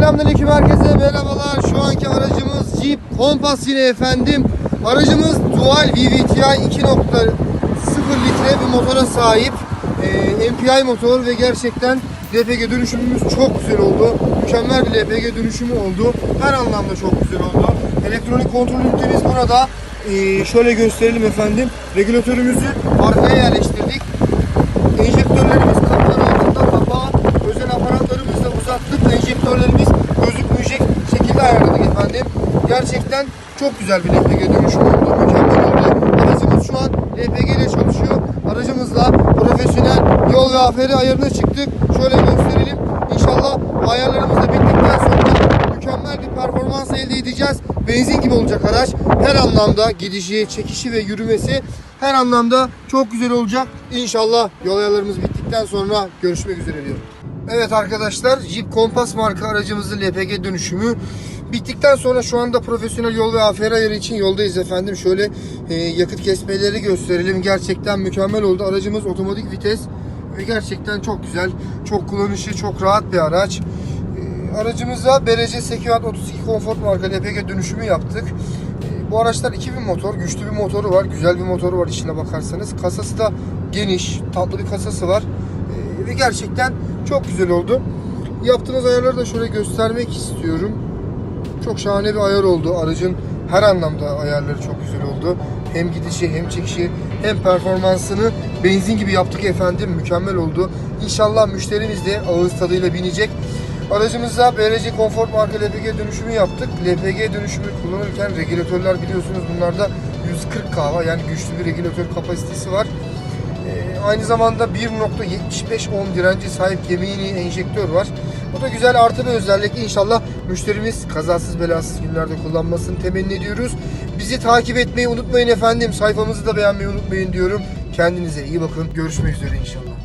Selamünaleyküm herkese merhabalar. Şu anki aracımız Jeep Compass yine efendim. Aracımız dual VVTi 2.0 litre bir motora sahip. Ee, MPI motor ve gerçekten LPG dönüşümümüz çok güzel oldu. Mükemmel bir LPG dönüşümü oldu. Her anlamda çok güzel oldu. Elektronik kontrol ünitemiz burada. Ee, şöyle gösterelim efendim. Regülatörümüzü arkaya yerleştirdik. Enjektörlerimiz efendim. Gerçekten çok güzel bir LPG dönüşüm oldu. Mükemmel oldu. Aracımız şu an LPG ile çalışıyor. Aracımızla profesyonel yol ve aferi ayarına çıktık. Şöyle gösterelim. İnşallah ayarlarımız da bittikten sonra mükemmel bir performans elde edeceğiz. Benzin gibi olacak araç. Her anlamda gidişi, çekişi ve yürümesi her anlamda çok güzel olacak. İnşallah yol ayarlarımız bittikten sonra görüşmek üzere diyorum. Evet arkadaşlar Jeep Compass marka aracımızın LPG dönüşümü bittikten sonra şu anda profesyonel yol ve AFR ayarı için yoldayız efendim. Şöyle e, yakıt kesmeleri gösterelim. Gerçekten mükemmel oldu. Aracımız otomatik vites ve gerçekten çok güzel. Çok kullanışlı, çok rahat bir araç. E, Aracımıza BRC Sekivat 32 Comfort marka LPG dönüşümü yaptık. E, Bu araçlar 2000 motor, güçlü bir motoru var, güzel bir motoru var işine bakarsanız. Kasası da geniş, tatlı bir kasası var. E, Ve gerçekten çok güzel oldu. Yaptığımız ayarları da şöyle göstermek istiyorum. Çok şahane bir ayar oldu. Aracın her anlamda ayarları çok güzel oldu. Hem gidişi hem çekişi hem performansını benzin gibi yaptık efendim. Mükemmel oldu. İnşallah müşterimiz de ağız tadıyla binecek. Aracımıza BRC Comfort marka LPG dönüşümü yaptık. LPG dönüşümü kullanırken regülatörler biliyorsunuz bunlarda 140 kahva yani güçlü bir regülatör kapasitesi var. Ee, aynı zamanda 1.75 ohm direnci sahip gemini enjektör var. Bu da güzel artı bir özellik. İnşallah müşterimiz kazasız belasız günlerde kullanmasını temenni ediyoruz. Bizi takip etmeyi unutmayın efendim. Sayfamızı da beğenmeyi unutmayın diyorum. Kendinize iyi bakın. Görüşmek üzere inşallah.